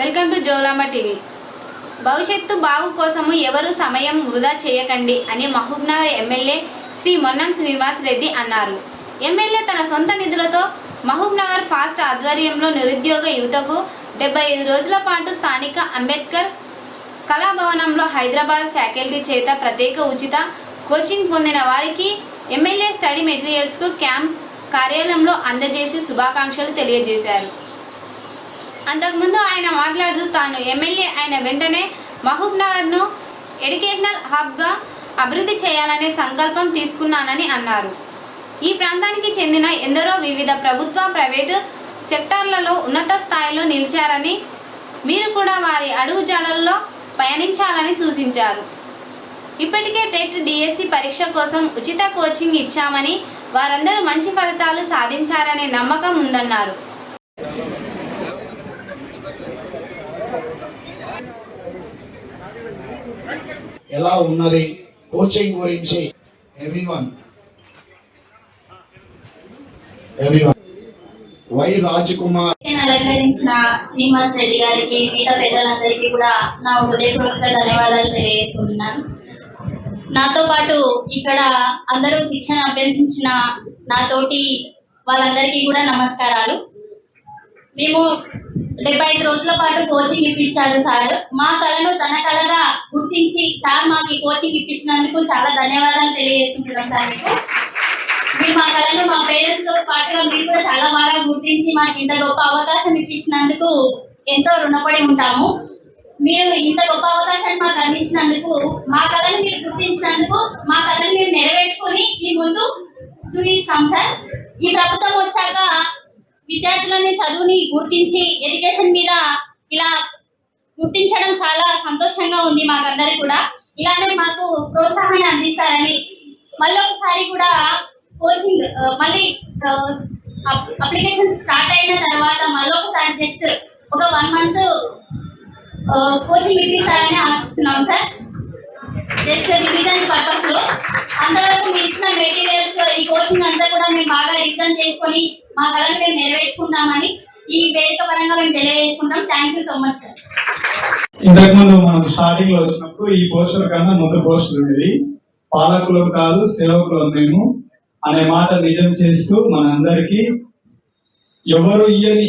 Welcome to Jolamba TV. భవిష్యత్తు బాగు కోసము ఎవరు సమయం వృధా చేయకండి అని మహబూబ్నగర్ ఎమ్మెల్యే శ్రీ మొన్నం శ్రీనివాస్ రెడ్డి అన్నారు. ఎమ్మెల్యే తన సొంత నిధులతో మహబూబ్నగర్ ఫాస్ట్ ఆధ్వర్యంలో నిరుద్యోగ యువతకు డెబ్బై ఐదు రోజుల పాటు స్థానిక అంబేద్కర్ కళాభవనంలో హైదరాబాద్ ఫ్యాకల్టీ చేత ప్రత్యేక ఉచిత కోచింగ్ పొందిన వారికి ఎమ్మెల్యే స్టడీ మెటీరియల్స్కు క్యాంప్ కార్యాలయంలో అందజేసి శుభాకాంక్షలు తెలియజేశారు. అంతకుముందు ఆయన మాట్లాడుతూ తాను ఎమ్మెల్యే అయిన వెంటనే మహబూబ్నగర్ను ఎడ్యుకేషనల్ హబ్గా అభివృద్ధి చేయాలనే సంకల్పం తీసుకున్నానని అన్నారు. ఈ ప్రాంతానికి చెందిన ఎందరో వివిధ ప్రభుత్వ ప్రైవేటు సెక్టార్లలో ఉన్నత స్థాయిలో నిలిచారని మీరు కూడా వారి అడుగుజాడల్లో పయనించాలని సూచించారు. ఇప్పటికే టెట్ డిఎస్సి పరీక్ష కోసం ఉచిత కోచింగ్ ఇచ్చామని వారందరూ మంచి ఫలితాలు సాధించారనే నమ్మకం ఉందన్నారు. ఎలా ఉన్నది? కోచింగ్ గురించి everyone everyone Y Raj Kumar నేను అలంకరించిన శ్రీనివాస్ రెడ్డి గారికి మిగతా పెద్దలందరికీ కూడా నా హృదయపూర్వక ధన్యవాదాలు తెలియజేసుకుంటున్నాను. నాతో పాటు ఇక్కడ అందరూ శిక్షణ అభ్యసించిన నాతోటి వాళ్ళందరికీ కూడా నమస్కారాలు. మేము డెబ్బై ఐదు రోజుల పాటు కోచింగ్ ఇప్పించాడు సార్. మా కళను తన కళగా గుర్తించి సార్ మాకు కోచింగ్ ఇప్పించినందుకు చాలా ధన్యవాదాలు తెలియజేస్తున్నాం సార్ మీకు. మీరు మా కళను మా పేరెంట్స్తో పాటుగా మీరు కూడా చాలా బాగా గుర్తించి మాకు ఇంత గొప్ప అవకాశం ఇప్పించినందుకు ఎంతో రుణపడి ఉంటాము. మీరు ఇంత గొప్ప అవకాశాన్ని మాకు అందించినందుకు మా కథను మీరు గుర్తించినందుకు మా కథను మీరు నెరవేర్చుకొని మీ ముందు చూపిస్తాం సార్. ఈ ప్రభుత్వం వచ్చాక విద్యార్థులని చదువుని గుర్తించి ఎడ్యుకేషన్ మీద ఇలా గుర్తించడం చాలా సంతోషంగా ఉంది మాకందరికి కూడా. ఇలానే మాకు ప్రోత్సాహాన్ని అందిస్తారని మళ్ళీ ఒకసారి కూడా కోచింగ్ మళ్ళీ అప్లికేషన్ స్టార్ట్ అయిన తర్వాత మళ్ళీ ఒకసారి జస్ట్ ఒక వన్ మంత్ కోచింగ్ ఇప్పిస్తారని ఆశిస్తున్నాం సార్. జస్ట్ రివిజన్ పర్పస్లో అంతవరకు మీరు ఇచ్చిన మెటీరియల్స్ ఈ కోచింగ్ అంతా కూడా మేము బాగా రిటర్న్ చేసుకొని మా కళను మేము నెరవేర్చుకుంటామని ఈ వేదిక పరంగా మేము తెలియజేసుకుంటాం. Thank you so much sir ఇంతకు ముందు మనం స్టార్టింగ్లో వచ్చినప్పుడు ఈ పోస్టర్ కన్నా ముందు పోస్టర్ ఉండేది పాలకులు కాదు సేవకులం మేము అనే మాట నిజం చేస్తూ మనందరికీ ఎవరు ఇయ్యని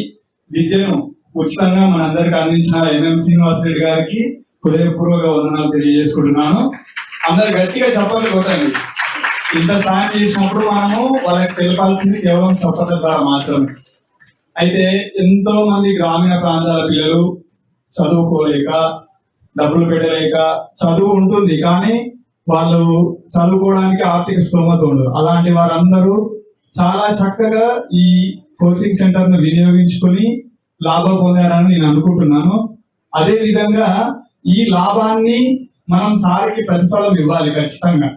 విద్యను ఉచితంగా మనందరికి అందించిన ఎంఎం శ్రీనివాసరెడ్డి గారికి హృదయపూర్వక వందనాలు తెలియజేసుకుంటున్నాను. అందరు గట్టిగా చెప్పండి కొట్టండి. ఇంత సాయం చేసినప్పుడు మనము వాళ్ళకి తెలపాల్సింది కేవలం చెప్పడం ద్వారా మాత్రమే. అయితే ఎంతో మంది గ్రామీణ ప్రాంతాల పిల్లలు చదువుకోలేక డబ్బులు పెట్టలేక చదువు ఉంటుంది కానీ వాళ్ళు చదువుకోవడానికి ఆర్థిక స్తోమత ఉండదు. అలాంటి వారందరూ చాలా చక్కగా ఈ కోచింగ్ సెంటర్ను వినియోగించుకొని లాభం పొందారని నేను అనుకుంటున్నాను. అదే విధంగా ఈ లాభాన్ని మనం సార్కి ప్రతిఫలం ఇవ్వాలి ఖచ్చితంగా.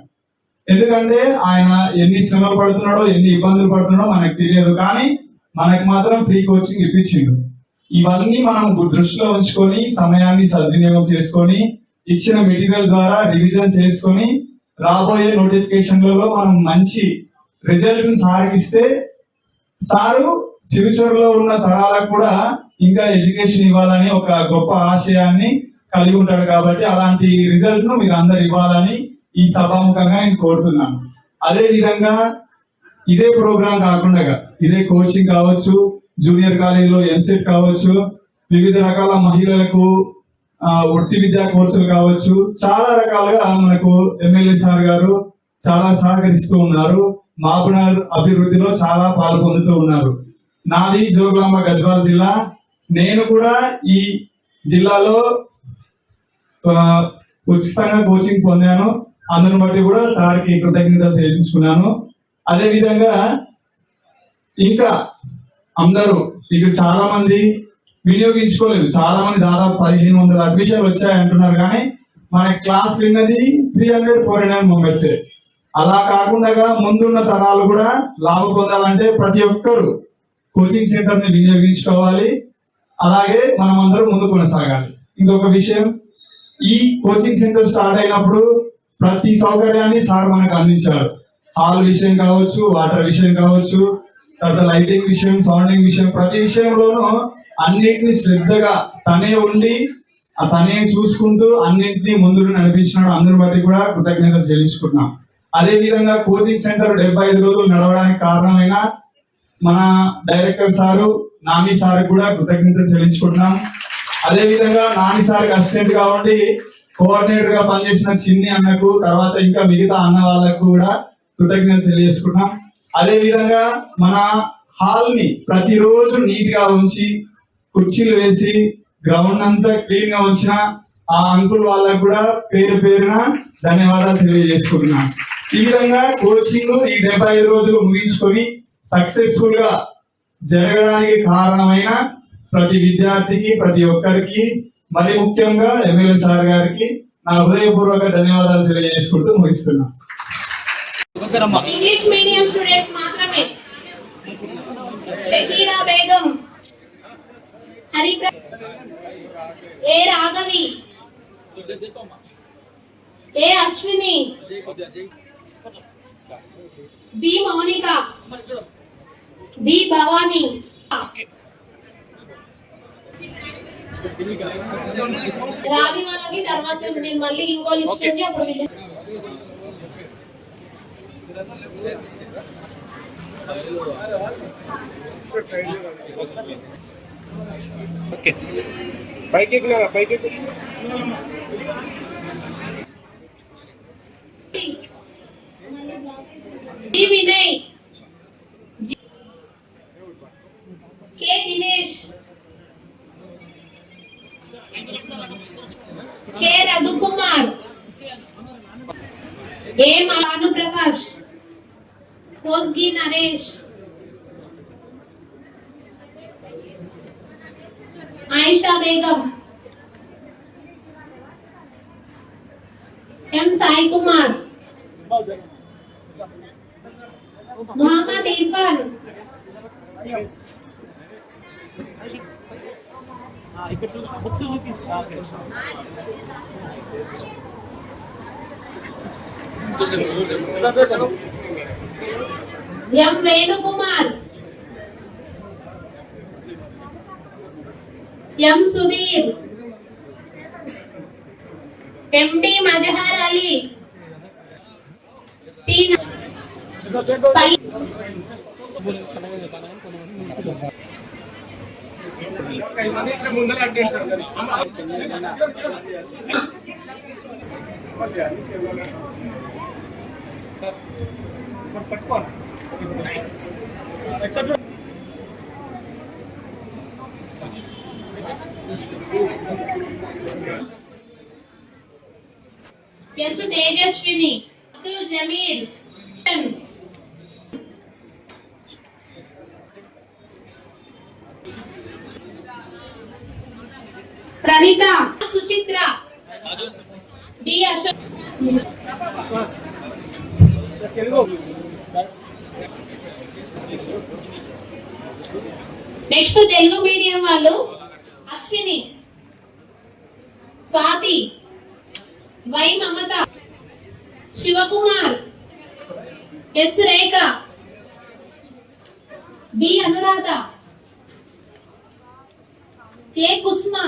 ఎందుకంటే ఆయన ఎన్ని శ్రమలు పడుతున్నాడో ఎన్ని ఇబ్బందులు పడుతున్నాడో మనకు తెలియదు. కానీ మనకు మాత్రం ఫ్రీ కోచింగ్ ఇప్పించిండు. ఇవన్నీ మనం దృష్టిలో ఉంచుకొని సమయాన్ని సద్వినియోగం చేసుకొని ఇచ్చిన మెటీరియల్ ద్వారా రివిజన్ చేసుకొని రాబోయే నోటిఫికేషన్లలో మనం మంచి రిజల్ట్ సాగిస్తే సారు ఫ్యూచర్లో ఉన్న తరాలకు కూడా ఇంకా ఎడ్యుకేషన్ ఇవ్వాలని ఒక గొప్ప ఆశయాన్ని కలిగి ఉంటాడు కాబట్టి అలాంటి రిజల్ట్ను మీరు అందరు ఇవ్వాలని ఈ సభాముఖంగా నేను కోరుతున్నాను. అదే విధంగా ఇదే ప్రోగ్రాం కాకుండా ఇదే కోచింగ్ కావచ్చు జూనియర్ కాలేజీలో ఎంసెట్ కావచ్చు వివిధ రకాల మహిళలకు వృత్తి విద్యా కోర్సులు కావచ్చు చాలా రకాలుగా మనకు ఎమ్మెల్యే సార్ గారు చాలా సహకరిస్తూ ఉన్నారు. మాపునర్ అభివృద్ధిలో చాలా పాల్పొందుతూ ఉన్నారు. నాది జోగులాంబ గద్వాల జిల్లా. నేను కూడా ఈ జిల్లాలో ఉచితంగా కోచింగ్ పొందాను. అందును బట్టి కూడా సార్కి కృతజ్ఞతలు తెలియజుకున్నాను అదేవిధంగా ఇంకా అందరూ ఇక్కడ చాలా మంది వినియోగించుకోలేదు చాలా మంది దాదాపు పదిహేను వందల అడ్మిషన్లు వచ్చాయి అంటున్నారు కానీ మన క్లాస్ విన్నది త్రీ హండ్రెడ్ ఫోర్ హండ్రెడ్ మెంబర్సే అలా కాకుండా ముందున్న తరాలు కూడా లాభం పొందాలంటే ప్రతి ఒక్కరు కోచింగ్ సెంటర్ని వినియోగించుకోవాలి అలాగే మనం అందరం ముందు కొనసాగాలి. ఇంకొక విషయం ఈ కోచింగ్ సెంటర్ స్టార్ట్ అయినప్పుడు ప్రతి సౌకర్యాన్ని సార్ మనకు అందించారు. హాల్ విషయం కావచ్చు వాటర్ విషయం కావచ్చు తర్వాత లైటింగ్ విషయం సౌండింగ్ విషయం ప్రతి విషయంలోనూ అన్నిటిని శ్రద్ధగా తనే ఉండి తనే చూసుకుంటూ అన్నింటినీ ముందు నడిపించినాడు. అందరి బట్టి కూడా కృతజ్ఞతలు చెల్లించుకుంటున్నాం. అదే విధంగా కోచింగ్ సెంటర్ డెబ్బై ఐదు రోజులు నడవడానికి కారణమైన మన డైరెక్టర్ సారు నాని సార్ కూడా కృతజ్ఞతలు చెల్లించుకుంటున్నాం. అదే విధంగా నాని సార్కి అసిస్టెంట్ కాబట్టి కోఆర్డినేటర్గా పనిచేసిన చిన్ని అన్నకు తర్వాత ఇంకా మిగతా అన్న వాళ్ళకు కూడా కృతజ్ఞత తెలియజేసుకున్నాం అదే విధంగా మన హాల్ని ప్రతిరోజు నీట్గా ఉంచి కుర్చీలు వేసి గ్రౌండ్ అంతా క్లీన్గా ఉంచిన ఆ అంకుల్ వాళ్ళకు కూడా పేరు పేరున ధన్యవాదాలు తెలియజేసుకుంటున్నాం. ఈ విధంగా కోచింగ్ ఈ డెబ్బై ఐదు రోజులు ముగించుకొని సక్సెస్ఫుల్గా జరగడానికి కారణమైన ప్రతి విద్యార్థికి ప్రతి ఒక్కరికి మరి ముఖ్యంగా ఎమ్మెల్యే సార్ గారికి నా హృదయపూర్వక ధన్యవాదాలు తెలియజేసుకుంటూ ముగిస్తున్నాను. ఇంగ్లీష్ మీడియం స్టూడెంట్స్ మాత్రమే. Shakira Begum హరిప్ర A Raghavi A Ashwini B Mounika B Bhavani Ravi వాళ్ళకి తర్వాత నేను మళ్ళీ ఇంకో లిస్ట్ ఉంది అప్పుడు వీళ్ళు G Vinay K Dinesh K Raghukumar A Bhanuprakash Kosgi Naresh Ayesha Begum M Sai Kumar Mohammed Irfan M Venukumar? M Sudheer? MD Mazhar Ali? పై పల్లి S Tejaswini. Abdul Jameer Praneetha. Suchitra. D Ashok. Next Telugu medium వాళ్ళు Ashwini Swathi Y Mamata Shivakumar S Rekha B Anuradha K Kusma.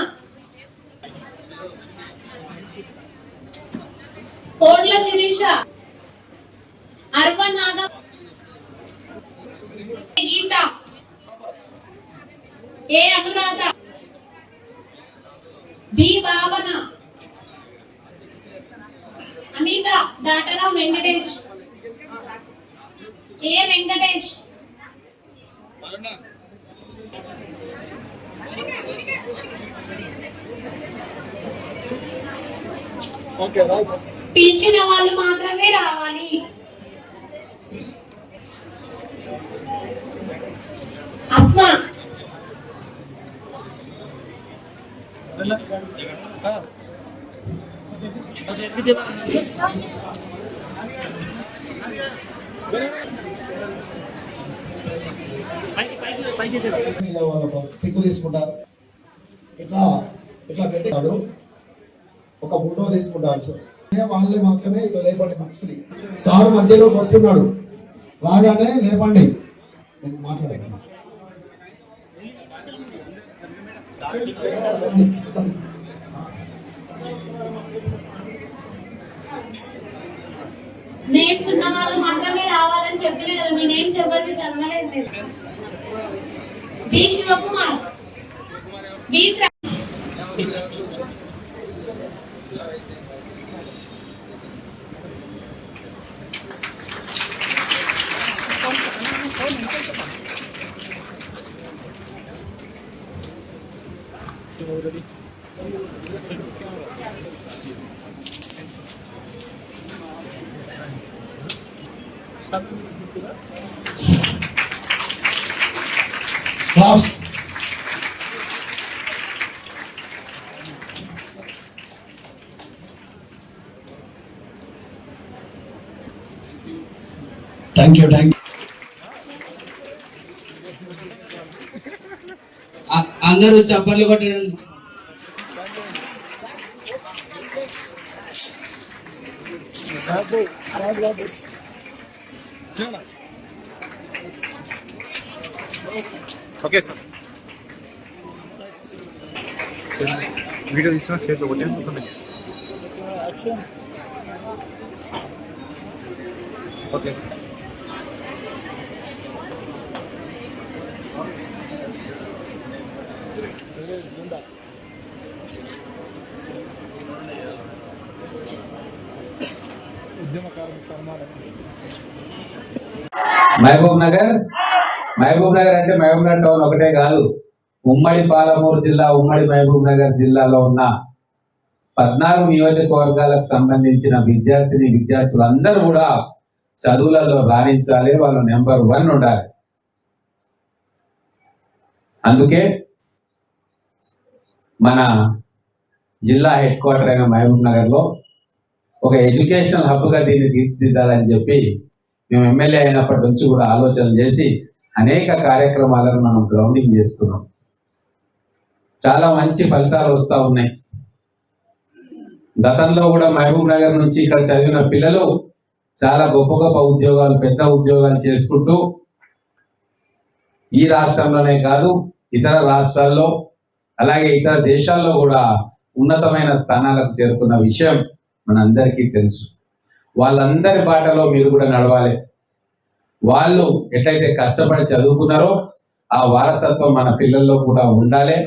Kotla Sirisha. అర్వ Naga. Geetha. A Anuradha. B Bhavana. Anitha దాటరా Venkatesh. ఏ వెంకటేష్. పిలిచిన వాళ్ళు మాత్రమే రావాలి. Asma. Pic తీసుకుంటారు. ఇట్లా ఇట్లా పెట్టాడు ఒక ఫోటో తీసుకుంటారు సార్. వాళ్ళే మాత్రమే ఇక లేపండి మనిషిని సార్ మధ్యలోకి వస్తున్నాడు. రాగానే లేపండి. నేను మాట్లాడాను నేర్చున్న వాళ్ళు మాత్రమే రావాలని చెప్పిన కదా మీ నేమ్స్ ఎవరివి జన్మలేదు నేను B Shivakumar B శ్రా- claps thank you thank you అ- అందరూ చప్పట్లు కొట్టడం ఓకే సార్ వీడియో తీసిన చేతిలో కొట్టే ఓకే మహబూబ్ నగర్? మహబూబ్ నగర్ అంటే మహబూబ్ నగర్ టౌన్ ఒకటే కాదు. ఉమ్మడి పాలమూరు జిల్లా ఉమ్మడి మహబూబ్ నగర్ జిల్లాలో ఉన్న పద్నాలుగు నియోజకవర్గాలకు సంబంధించిన విద్యార్థిని విద్యార్థులు అందరూ కూడా చదువులలో రాణించాలి వాళ్ళు నెంబర్ వన్ ఉండాలి. అందుకే మన జిల్లా హెడ్ క్వార్టర్ అయిన మహబూబ్ నగర్లో ఒక ఎడ్యుకేషనల్ హబ్గా దీన్ని తీర్చిదిద్దాలని చెప్పి మేము ఎమ్మెల్యే అయినప్పటి నుంచి కూడా ఆలోచనలు చేసి అనేక కార్యక్రమాలను మనం గ్రౌండింగ్ చేసుకున్నాం. చాలా మంచి ఫలితాలు వస్తూ ఉన్నాయి. గతంలో కూడా మహబూబ్ నగర్ నుంచి ఇక్కడ చదివిన పిల్లలు చాలా గొప్ప గొప్ప ఉద్యోగాలు పెద్ద ఉద్యోగాలు చేసుకుంటూ ఈ రాష్ట్రంలోనే కాదు ఇతర రాష్ట్రాల్లో అలాగే ఇతర దేశాల్లో కూడా ఉన్నతమైన స్థానాలకు చేరుకున్న విషయం మనందరికీ తెలుసు. వాళ్ళందరి బాటలో మీరు కూడా నడవాలి. వాళ్ళు ఎట్లయితే కష్టపడి చదువుకున్నారో ఆ వారసత్వం మన పిల్లల్లో కూడా ఉండాలి.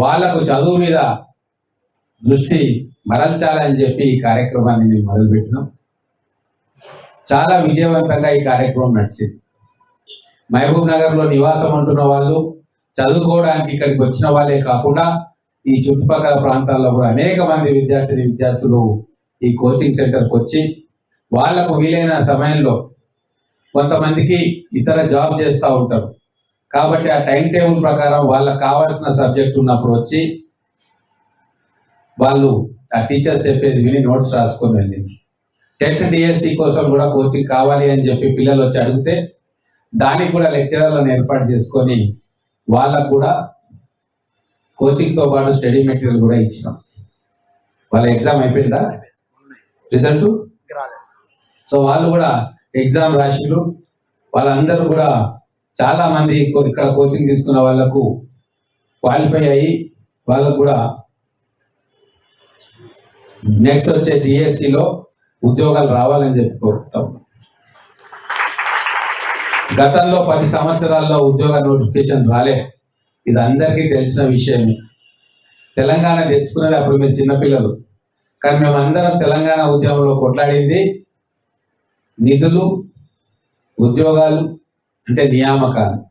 వాళ్ళకు చదువు మీద దృష్టి మరల్చాలని చెప్పి ఈ కార్యక్రమాన్ని మేము మొదలుపెట్టినాం. చాలా విజయవంతంగా ఈ కార్యక్రమం నడిచింది. మహబూబ్ నగర్లో నివాసం ఉంటున్న వాళ్ళు చదువుకోవడానికి ఇక్కడికి వచ్చిన వాళ్ళే కాకుండా ఈ చుట్టుపక్కల ప్రాంతాల్లో కూడా అనేక మంది విద్యార్థిని విద్యార్థులు ఈ కోచింగ్ సెంటర్కి వచ్చి వాళ్ళకు వీలైన సమయంలో కొంతమందికి ఇతర జాబ్ చేస్తూ ఉంటారు. కాబట్టి ఆ టైం టేబుల్ ప్రకారం వాళ్ళకి కావాల్సిన సబ్జెక్ట్ ఉన్నప్పుడు వచ్చి వాళ్ళు ఆ టీచర్స్ చెప్పేది విని నోట్స్ రాసుకొని వెళ్ళింది. టెట్ డిఎస్సి కోసం కూడా కోచింగ్ కావాలి అని చెప్పి పిల్లలు వచ్చి అడిగితే దానికి కూడా లెక్చరర్లను ఏర్పాటు చేసుకొని వాళ్ళకు కూడా కోచింగ్తో పాటు స్టడీ మెటీరియల్ కూడా ఇచ్చినాం. వాళ్ళ ఎగ్జామ్ అయిపోయిందా? రిజల్ట్ సో వాళ్ళు కూడా ఎగ్జామ్ రాసిండ్రు వాళ్ళందరూ కూడా చాలా మంది ఇక్కడ కోచింగ్ తీసుకున్న వాళ్ళకు క్వాలిఫై అయ్యి వాళ్ళకు కూడా నెక్స్ట్ వచ్చే డిఎస్సిలో ఉద్యోగాలు రావాలని చెప్పి గతంలో పది సంవత్సరాల్లో ఉద్యోగ నోటిఫికేషన్ రాలే. ఇది అందరికీ తెలిసిన విషయమే. తెలంగాణ తెచ్చుకున్నది అప్పుడు మేము చిన్నపిల్లలు. కానీ మేమందరం తెలంగాణ ఉద్యమంలో కొట్లాడింది. నిధులు ఉద్యోగాలు అంటే నియామకాలు.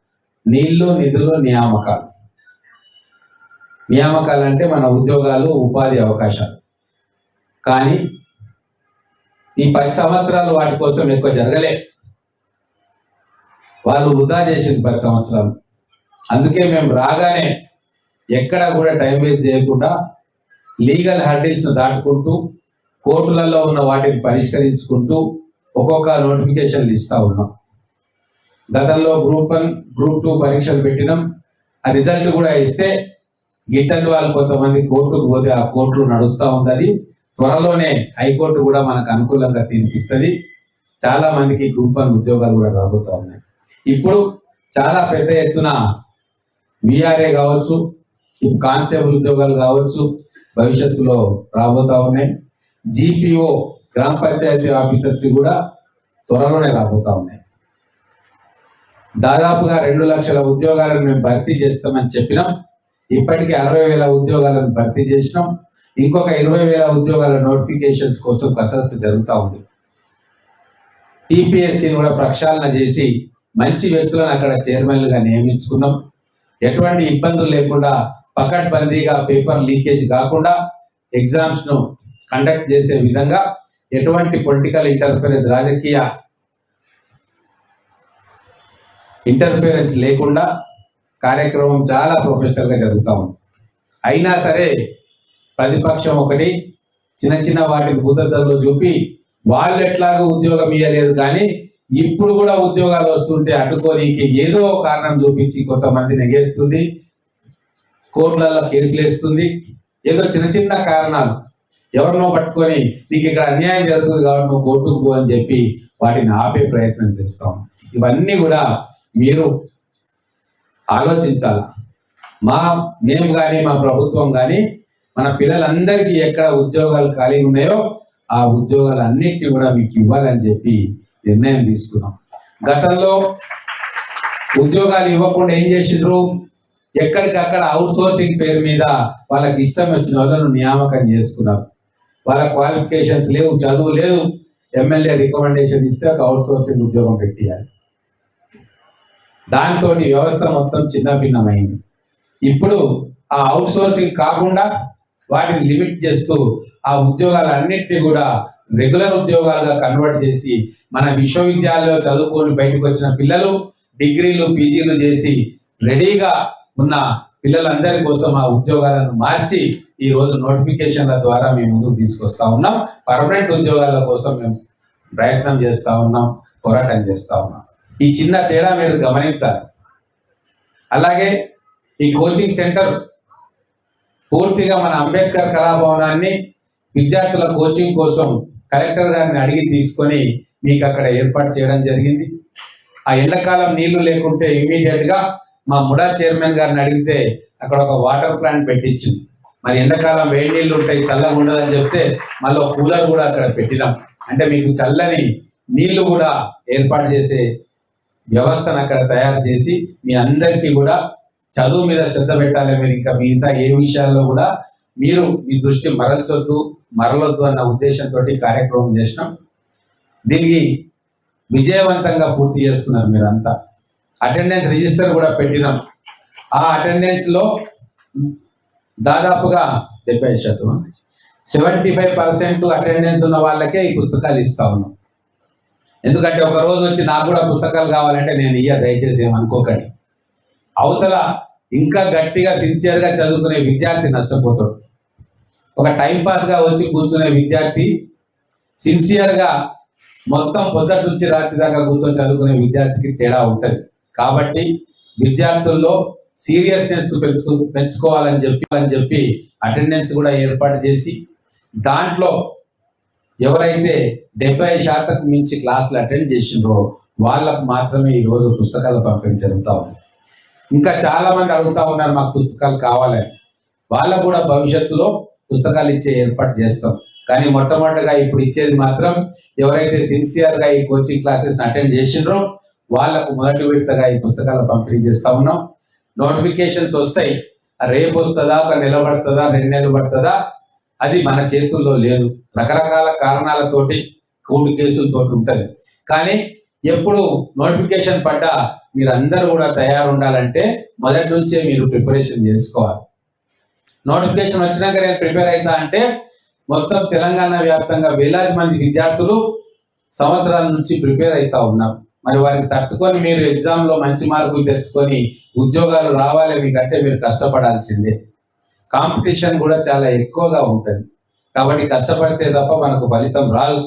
నీళ్ళు నిధులు నియామకాలు. నియామకాలు అంటే మన ఉద్యోగాలు ఉపాధి అవకాశాలు. కానీ ఈ పది సంవత్సరాలు వాటి కోసం ఎక్కువ జరగలే. వాళ్ళు వృధా చేసింది పది సంవత్సరాలు. అందుకే మేము రాగానే ఎక్కడ కూడా టైం వేస్ట్ చేయకుండా లీగల్ హర్డిల్స్ను దాటుకుంటూ కోర్టులలో ఉన్న వాటిని పరిష్కరించుకుంటూ ఒక్కొక్క నోటిఫికేషన్లు ఇస్తా ఉన్నాం. గతంలో గ్రూప్ వన్ గ్రూప్ టూ పరీక్షలు పెట్టినాం. ఆ రిజల్ట్ కూడా ఇస్తే గిట్టని వాళ్ళు కొంతమంది కోర్టుకు పోతే ఆ కోర్టులు నడుస్తూ ఉంది త్వరలోనే హైకోర్టు కూడా మనకు అనుకూలంగా తీర్పిస్తుంది. చాలా మందికి గ్రూప్ వన్ ఉద్యోగాలు కూడా రాబోతా ఉన్నాయి. ఇప్పుడు చాలా పెద్ద ఎత్తున విఆర్ఏ కావచ్చు ఇప్పుడు కానిస్టేబుల్ ఉద్యోగాలు కావచ్చు భవిష్యత్తులో రాబోతా ఉన్నాయి. జీపీఓ గ్రామ పంచాయతీ ఆఫీసర్స్ కూడా త్వరలోనే రాబోతా ఉన్నాయి. దాదాపుగా రెండు లక్షల ఉద్యోగాలను మేము భర్తీ చేస్తామని చెప్పినాం. ఇప్పటికీ అరవై వేల ఉద్యోగాలను భర్తీ చేసినాం. ఇంకొక ఇరవై వేల ఉద్యోగాల నోటిఫికేషన్స్ కోసం కసరత్తు జరుగుతూ ఉంది. టీపీఎస్సీని కూడా ప్రక్షాళన చేసి మంచి వ్యక్తులను అక్కడ చైర్మన్లుగా నియమించుకున్నాం. ఎటువంటి ఇబ్బందులు లేకుండా పకడ్బందీగా పేపర్ లీకేజ్ కాకుండా ఎగ్జామ్స్ను కండక్ట్ చేసే విధంగా ఎటువంటి పొలిటికల్ ఇంటర్ఫరెన్స్ రాజకీయ ఇంటర్ఫియరెన్స్ లేకుండా కార్యక్రమం చాలా ప్రొఫెషనల్గా జరుగుతూ ఉంది. అయినా సరే ప్రతిపక్షం ఒకటి చిన్న చిన్న వాటిని భూతద్దంలో చూపి వాళ్ళు ఎట్లాగో ఉద్యోగం ఇవ్వలేదు కానీ ఇప్పుడు కూడా ఉద్యోగాలు వస్తుంటే అడ్డుకోనీకి ఏదో కారణం చూపించి కొంతమంది నెగేస్తుంది కోర్టులలో కేసులు వేస్తుంది ఏదో చిన్న చిన్న కారణాలు. ఎవరినో పట్టుకొని నీకు ఇక్కడ అన్యాయం జరుగుతుంది కాబట్టి నువ్వు కోర్టుకు పో అని చెప్పి వాటిని ఆపే ప్రయత్నం చేస్తాం. ఇవన్నీ కూడా మీరు ఆలోచించాలి? మా మేము కానీ మా ప్రభుత్వం కానీ మన పిల్లలందరికీ ఎక్కడ ఉద్యోగాలు ఖాళీ ఉన్నాయో ఆ ఉద్యోగాలు అన్నిటిని కూడా మీకు ఇవ్వాలని చెప్పి నిర్ణయం తీసుకున్నాం. గతంలో ఉద్యోగాలు ఇవ్వకుండా ఏం చేసిండ్రు? ఎక్కడికక్కడ అవుట్ సోర్సింగ్ పేరు మీద వాళ్ళకి ఇష్టం వచ్చిన వాళ్ళను నియామకం చేసుకున్నారు. వాళ్ళ క్వాలిఫికేషన్స్ లేవు చదువు లేదు. ఎమ్మెల్యే రికమెండేషన్ ఇస్తే ఒక అవుట్ సోర్సింగ్ ఉద్యోగం పెట్టాలి దాంతో వ్యవస్థ మొత్తం చిన్నభిన్నమైంది ఇప్పుడు ఆ అవుట్ సోర్సింగ్ కాకుండా వాటిని లిమిట్ చేస్తూ ఆ ఉద్యోగాలన్నింటినీ కూడా రెగ్యులర్ ఉద్యోగాలుగా కన్వర్ట్ చేసి మన విశ్వవిద్యాలయంలో చదువుకొని బయటకు వచ్చిన పిల్లలు డిగ్రీలు పీజీలు చేసి రెడీగా ఉన్న పిల్లలందరి కోసం ఆ ఉద్యోగాలను మార్చి ఈ రోజు నోటిఫికేషన్ల ద్వారా మేము ముందుకు తీసుకొస్తా ఉన్నాం. పర్మనెంట్ ఉద్యోగాల కోసం మేము ప్రయత్నం చేస్తా ఉన్నాం పోరాటం చేస్తా ఉన్నాం. ఈ చిన్న తేడా మీరు గమనించాలి. అలాగే ఈ కోచింగ్ సెంటర్ పూర్తిగా మన అంబేద్కర్ కళాభవనాన్ని విద్యార్థుల కోచింగ్ కోసం కలెక్టర్ గారిని అడిగి తీసుకొని మీకు అక్కడ ఏర్పాటు చేయడం జరిగింది. ఆ ఎండాకాలం నీళ్ళు లేకుంటే ఇమీడియట్గా మా ముడా చైర్మన్ గారిని అడిగితే అక్కడ ఒక వాటర్ ప్లాంట్ పెట్టించింది. మరి ఎండాకాలం వేడి నీళ్ళు ఉంటాయి చల్లగా ఉండదని చెప్తే మళ్ళీ కూలర్ కూడా అక్కడ పెట్టినాం. అంటే మీకు చల్లని నీళ్ళు కూడా ఏర్పాటు చేసే వ్యవస్థను అక్కడ తయారు చేసి మీ అందరికీ కూడా చదువు మీద శ్రద్ధ పెట్టాలి మీరు ఇంకా మిగతా ఏ విషయాల్లో కూడా మీరు మీ దృష్టి మరల్చొద్దు మరలొద్దు అన్న ఉద్దేశంతో కార్యక్రమం చేసినాం. దీనికి విజయవంతంగా పూర్తి చేసుకున్నారు మీరంతా. అటెండెన్స్ రిజిస్టర్ కూడా పెట్టినాం. ఆ అటెండెన్స్లో దాదాపుగా డెబ్బై శాతం సెవెంటీ ఫైవ్ పర్సెంట్ అటెండెన్స్ ఉన్న వాళ్ళకే ఈ పుస్తకాలు ఇస్తా ఉన్నాం. ఎందుకంటే ఒక రోజు వచ్చి నాకు కూడా పుస్తకాలు కావాలంటే నేను ఇయ్య దయచేసి ఏమనుకోకండి అవతల ఇంకా గట్టిగా సిన్సియర్గా చదువుకునే విద్యార్థి నష్టపోతాడు. ఒక టైం వచ్చి కూర్చునే విద్యార్థి సిన్సియర్గా మొత్తం పొద్దుటి నుంచి రాత్రి దాకా కూర్చొని చదువుకునే విద్యార్థికి తేడా ఉంటుంది. కాబట్టి విద్యార్థుల్లో సీరియస్నెస్ పెంచు పెంచుకోవాలని చెప్పి అని చెప్పి అటెండెన్స్ కూడా ఏర్పాటు చేసి దాంట్లో ఎవరైతే డెబ్బై శాతం మించి క్లాసులు అటెండ్ చేసిండ్రో వాళ్ళకు మాత్రమే ఈరోజు పుస్తకాలు పంపిణీ జరుగుతూ ఉంది. ఇంకా చాలా మంది అడుగుతూ ఉన్నారు మాకు పుస్తకాలు కావాలని వాళ్ళకు కూడా భవిష్యత్తులో పుస్తకాలు ఇచ్చే ఏర్పాటు చేస్తాం. కానీ మొట్టమొదటిగా ఇప్పుడు ఇచ్చేది మాత్రం ఎవరైతే సిన్సియర్గా ఈ కోచింగ్ క్లాసెస్ అటెండ్ చేసిండ్రో వాళ్ళకు మొదటి విడతగా ఈ పుస్తకాలు పంపిణీ చేస్తా ఉన్నాం. నోటిఫికేషన్స్ వస్తాయి. రేపు వస్తుందా? ఒక నెల పడుతుందా? రెండు నెలలు పడుతుందా? అది మన చేతుల్లో లేదు. రకరకాల కారణాలతోటి కోర్టు కేసులతోటి ఉంటుంది. కానీ ఎప్పుడు నోటిఫికేషన్ పడ్డా మీరందరూ కూడా తయారు ఉండాలంటే మొదటి నుంచే మీరు ప్రిపరేషన్ చేసుకోవాలి. నోటిఫికేషన్ వచ్చినాక నేను ప్రిపేర్ అవుతా అంటే మొత్తం తెలంగాణ వ్యాప్తంగా వేలాది మంది విద్యార్థులు సంవత్సరాల నుంచి ప్రిపేర్ అవుతా ఉన్నారు మరి వారికి తట్టుకొని మీరు ఎగ్జామ్లో మంచి మార్కులు తెచ్చుకొని ఉద్యోగాలు రావాలి మీకంటే మీరు కష్టపడాల్సిందే. కాంపిటీషన్ కూడా చాలా ఎక్కువగా ఉంటుంది. కాబట్టి కష్టపడితే తప్ప మనకు ఫలితం రాదు.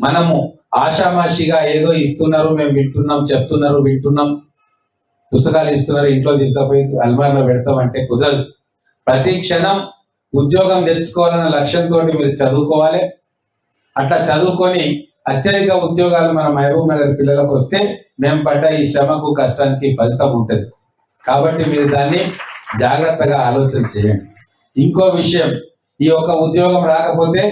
మనము ఆషామాషిగా ఏదో ఇస్తున్నారు మేము వింటున్నాం చెప్తున్నారు వింటున్నాం. పుస్తకాలు ఇస్తున్నారు ఇంట్లో తీసుకుపోయి అల్మార్లో పెడతాం అంటే కుదరదు. ప్రతి క్షణం ఉద్యోగం తెచ్చుకోవాలన్న లక్ష్యంతో మీరు చదువుకోవాలి. అట్లా చదువుకొని అత్యధిక ఉద్యోగాలు మన మహబూబ్ నగర్ పిల్లలకు వస్తే మేము పడ్డ ఈ శ్రమకు కష్టానికి ఫలితం ఉంటుంది. కాబట్టి మీరు దాన్ని జాగ్రత్తగా ఆలోచన చేయండి. ఇంకో విషయం ఈ యొక్క ఉద్యోగం రాకపోతే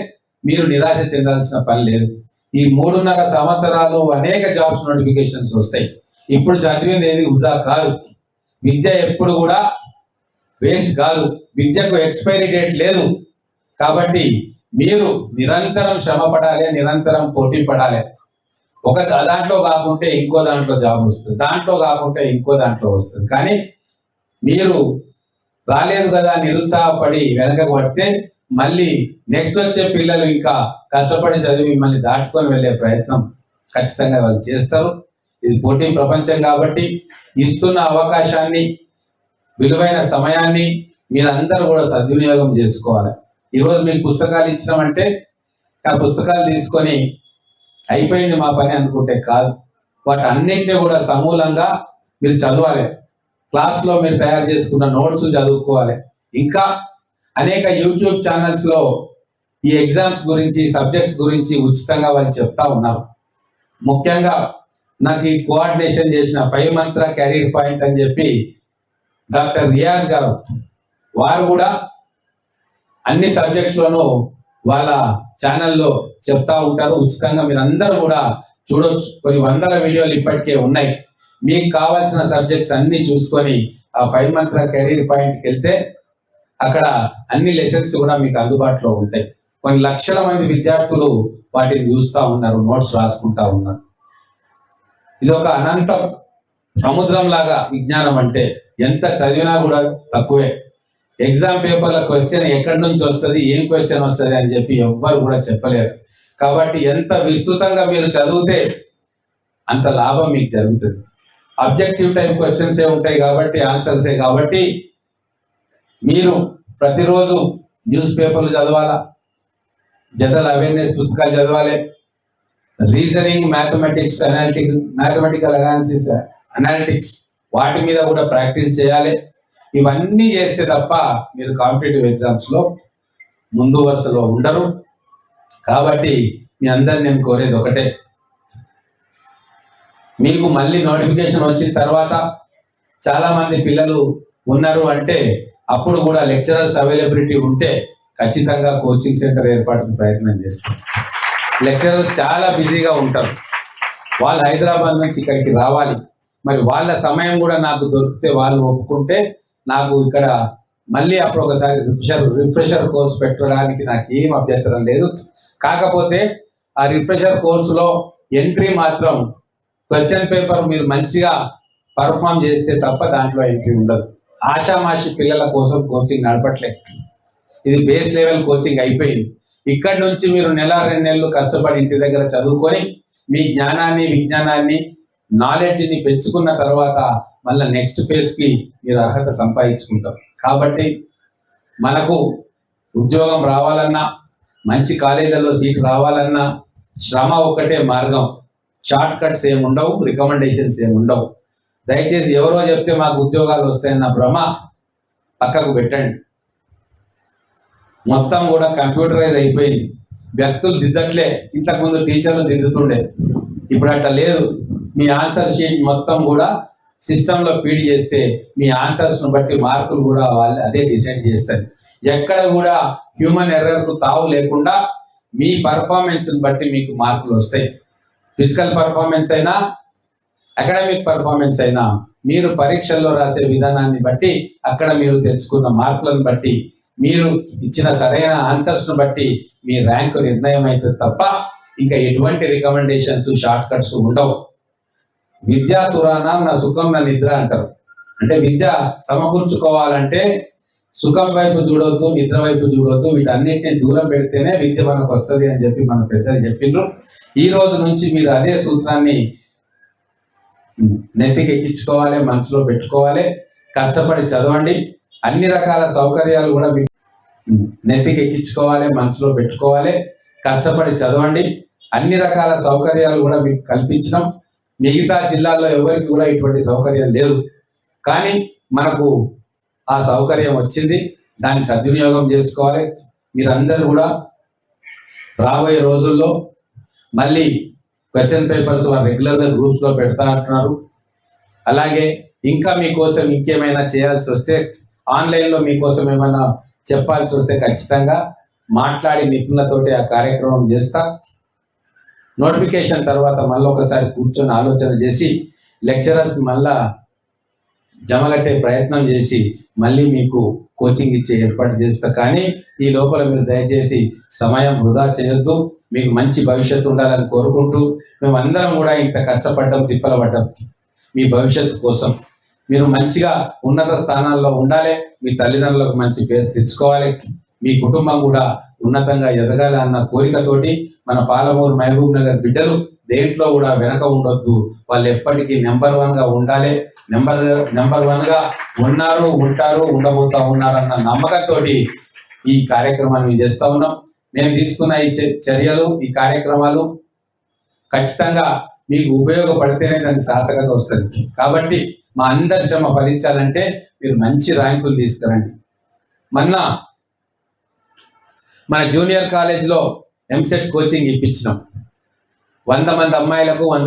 మీరు నిరాశ చెందాల్సిన పని లేదు. ఈ మూడున్నర సంవత్సరాలు అనేక జాబ్స్ నోటిఫికేషన్స్ వస్తాయి. ఇప్పుడు చదివింది ఏది వృధా కాదు. విద్య ఎప్పుడు కూడా వేస్ట్ కాదు. విద్యకు ఎక్స్పైరీ డేట్ లేదు. కాబట్టి మీరు నిరంతరం శ్రమ పడాలి నిరంతరం పోటీ పడాలి. ఒక దాంట్లో కాకుంటే ఇంకో దాంట్లో జాబ్ వస్తుంది. దాంట్లో కాకుంటే ఇంకో దాంట్లో వస్తుంది. కానీ మీరు రాలేదు కదా నిరుత్సాహపడి వెనక పడితే మళ్ళీ నెక్స్ట్ వచ్చే పిల్లలు ఇంకా కష్టపడి చదివి మిమ్మల్ని దాటుకొని వెళ్ళే ప్రయత్నం ఖచ్చితంగా వాళ్ళు చేస్తారు. ఇది పోటీ ప్రపంచం కాబట్టి ఇస్తున్న అవకాశాన్ని విలువైన సమయాన్ని మీరందరూ కూడా సద్వినియోగం చేసుకోవాలి. ఈరోజు మీకు పుస్తకాలు ఇచ్చినామంటే ఆ పుస్తకాలు తీసుకొని అయిపోయింది మా పని అనుకుంటే కాదు. వాటి అన్నింటినీ కూడా సమూలంగా మీరు చదవాలి. క్లాస్లో మీరు తయారు చేసుకున్న నోట్స్ చదువుకోవాలి. ఇంకా అనేక యూట్యూబ్ ఛానల్స్లో ఈ ఎగ్జామ్స్ గురించి సబ్జెక్ట్స్ గురించి ఉచితంగా వాళ్ళు చెప్తా ఉన్నారు. ముఖ్యంగా నాకు ఈ కోఆర్డినేషన్ చేసిన ఫైవ్ మంత్ర కెరీర్ పాయింట్ అని చెప్పి డాక్టర్ రియాజ్ గారు వారు కూడా అన్ని సబ్జెక్ట్స్లోనూ వాళ్ళ ఛానల్లో చెప్తా ఉంటారు. ఉచితంగా మీరు అందరూ కూడా చూడొచ్చు. కొన్ని వందల వీడియోలు ఇప్పటికే ఉన్నాయి. మీకు కావాల్సిన సబ్జెక్ట్స్ అన్ని చూసుకొని ఆ ఫైవ్ మంత్ర కెరీర్ పాయింట్కి వెళ్తే అక్కడ అన్ని లెసన్స్ కూడా మీకు అందుబాటులో ఉంటాయి. కొన్ని లక్షల మంది విద్యార్థులు వాటిని చూస్తూ ఉన్నారు నోట్స్ రాసుకుంటా ఉన్నారు. ఇది ఒక అనంత సముద్రం లాగా విజ్ఞానం అంటే ఎంత చదివినా కూడా తక్కువే. ఎగ్జామ్ పేపర్ల క్వశ్చన్ ఎక్కడి నుంచి వస్తుంది ఏం క్వశ్చన్ వస్తుంది అని చెప్పి ఎవ్వరు కూడా చెప్పలేరు. కాబట్టి ఎంత విస్తృతంగా మీరు చదివితే అంత లాభం మీకు జరుగుతుంది. అబ్జెక్టివ్ టైప్ క్వశ్చన్స్ ఏ ఉంటాయి కాబట్టి ఆన్సర్సే కాబట్టి మీరు ప్రతిరోజు న్యూస్ పేపర్లు చదవాలా? జనరల్ అవేర్నెస్ పుస్తకాలు చదవాలి? Reasoning mathematics analytic mathematical analysis analytics వాటి మీద కూడా ప్రాక్టీస్ చేయాలి? ఇవన్నీ చేస్తే తప్ప మీరు కాంపిటేటివ్ ఎగ్జామ్స్లో ముందు వరుసలో ఉండరు. కాబట్టి మీ అందరిని నేను కోరేది ఒకటే. మీకు మళ్ళీ నోటిఫికేషన్ వచ్చిన తర్వాత చాలామంది పిల్లలు ఉన్నారు అంటే అప్పుడు కూడా లెక్చరర్స్ అవైలబిలిటీ ఉంటే ఖచ్చితంగా కోచింగ్ సెంటర్ ఏర్పాటుకు ప్రయత్నం చేస్తాం. లెక్చరర్స్ చాలా బిజీగా ఉంటారు. వాళ్ళు హైదరాబాద్ నుంచి ఇక్కడికి రావాలి. మరి వాళ్ళ సమయం కూడా నాకు దొరికితే వాళ్ళు ఒప్పుకుంటే నాకు ఇక్కడ మళ్ళీ అప్పుడు ఒకసారి రిఫ్రెషర్ రిఫ్రెషర్ కోర్స్ పెట్టడానికి నాకు ఏం అభ్యంతరం లేదు. కాకపోతే ఆ రిఫ్రెషర్ కోర్సులో ఎంట్రీ మాత్రం క్వశ్చన్ పేపర్ మీరు మంచిగా పర్ఫామ్ చేస్తే తప్ప దాంట్లో ఎంట్రీ ఉండదు. ఆషామాషి పిల్లల కోసం కోచింగ్ నడపట్లేదు ఇది బేస్ లెవెల్ కోచింగ్ అయిపోయింది. ఇక్కడ నుంచి మీరు నెల రెండు నెలలు కష్టపడి ఇంటి దగ్గర చదువుకొని మీ జ్ఞానాన్ని విజ్ఞానాన్ని నాలెడ్జ్ని పెంచుకున్న తర్వాత మళ్ళీ నెక్స్ట్ ఫేజ్కి మీరు అర్హత సంపాదించుకుంటారు. కాబట్టి మనకు ఉద్యోగం రావాలన్నా మంచి కాలేజీలలో సీట్ రావాలన్నా శ్రమ ఒకటే మార్గం. షార్ట్ కట్స్ ఏమి ఉండవు రికమెండేషన్స్ ఏమి ఉండవు దయచేసి ఎవరో చెప్తే మాకు ఉద్యోగాలు వస్తాయన్న భ్రమ పక్కకు పెట్టండి. మొత్తం కూడా కంప్యూటరైజ్ అయిపోయింది. వ్యక్తులు దిద్దట్లే. ఇంతకుముందు టీచర్లు దిద్దుతుండే. ఇప్పుడు అట్లా లేదు. మీ ఆన్సర్ షీట్ మొత్తం కూడా సిస్టంలో ఫీడ్ చేస్తే మీ ఆన్సర్స్ను బట్టి మార్కులు కూడా వాళ్ళు అదే డిసైడ్ చేస్తారు. ఎక్కడ కూడా హ్యూమన్ ఎర్రర్కు తావు లేకుండా మీ పర్ఫార్మెన్స్ని బట్టి మీకు మార్కులు వస్తాయి. ఫిజికల్ పర్ఫార్మెన్స్ అయినా అకాడమిక్ పర్ఫార్మెన్స్ అయినా మీరు పరీక్షల్లో రాసే విధానాన్ని బట్టి అక్కడ మీరు తెచ్చుకున్న మార్కులను బట్టి మీరు ఇచ్చిన సరైన ఆన్సర్స్ను బట్టి మీ ర్యాంకు నిర్ణయం అవుతుంది తప్ప ఇంకా ఎటువంటి రికమెండేషన్స్ షార్ట్ కట్స్ ఉండవు. విద్యా తురాణం నా సుఖం నా నిద్ర అంటారు. అంటే విద్య సమకూర్చుకోవాలంటే సుఖం వైపు చూడొద్దు నిద్ర వైపు చూడొద్దు వీటన్నిటిని దూరం పెడితేనే విద్య మనకు వస్తుంది అని చెప్పి మన పెద్దలు చెప్పిండ్రు. ఈ రోజు నుంచి మీరు అదే సూత్రాన్ని నెత్తికి ఎక్కించుకోవాలి మనసులో పెట్టుకోవాలి కష్టపడి చదవండి. అన్ని రకాల సౌకర్యాలు కూడా నెత్తికి ఎక్కించుకోవాలి మనసులో పెట్టుకోవాలి కష్టపడి చదవండి. అన్ని రకాల సౌకర్యాలు కూడా మీకు కల్పించడం మిగతా జిల్లాల్లో ఎవరికి కూడా ఇటువంటి సౌకర్యం లేదు. కానీ మనకు ఆ సౌకర్యం వచ్చింది. దాన్ని సద్వినియోగం చేసుకోవాలి. మీరందరూ కూడా రాబోయే రోజుల్లో మళ్ళీ క్వశ్చన్ పేపర్స్ వారు రెగ్యులర్గా గ్రూప్స్లో పెడతా అంటున్నారు. అలాగే ఇంకా మీకోసం ఇంకేమైనా చేయాల్సి వస్తే ఆన్లైన్లో మీకోసం ఏమైనా చెప్పాల్సి వస్తే ఖచ్చితంగా మాట్లాడి నిపుణులతోటి ఆ కార్యక్రమం చేస్తా. నోటిఫికేషన్ తర్వాత మళ్ళీ ఒకసారి కూర్చొని ఆలోచన చేసి లెక్చరర్స్ మళ్ళా జమగట్టే ప్రయత్నం చేసి మళ్ళీ మీకు కోచింగ్ ఇచ్చే ఏర్పాటు చేస్తా. కానీ ఈ లోపల మీరు దయచేసి సమయం వృధా చేయొద్దు. మీకు మంచి భవిష్యత్తు ఉండాలని కోరుకుంటూ మేము అందరం కూడా ఇంత కష్టపడ్డం తిప్పలపడ్డం మీ భవిష్యత్తు కోసం. మీరు మంచిగా ఉన్నత స్థానాల్లో ఉండాలి. మీ తల్లిదండ్రులకు మంచి పేరు తెచ్చుకోవాలి. మీ కుటుంబం కూడా ఉన్నతంగా ఎదగాలి అన్న కోరికతోటి మన పాలమూరు మహబూబ్ నగర్ బిడ్డలు దేంట్లో కూడా వెనక ఉండొద్దు. వాళ్ళు ఎప్పటికీ నెంబర్ వన్గా ఉండాలి. నెంబర్ నెంబర్ వన్గా ఉన్నారు ఉంటారు ఉండబోతా ఉన్నారన్న నమ్మకంతో ఈ కార్యక్రమాన్ని మేము చేస్తా ఉన్నాం. మేము తీసుకున్న ఈ చర్యలు ఈ కార్యక్రమాలు ఖచ్చితంగా మీకు ఉపయోగపడితేనే దానికి సార్థకత వస్తుంది. కాబట్టి మా అందరి శ్రమ ఫలించాలంటే మీరు మంచి ర్యాంకులు తీసుకురండి. మొన్న మన జూనియర్ కాలేజ్లో ఎంసెట్ కోచింగ్ ఇప్పించినాం. వంద మంది అమ్మాయిలకు వంద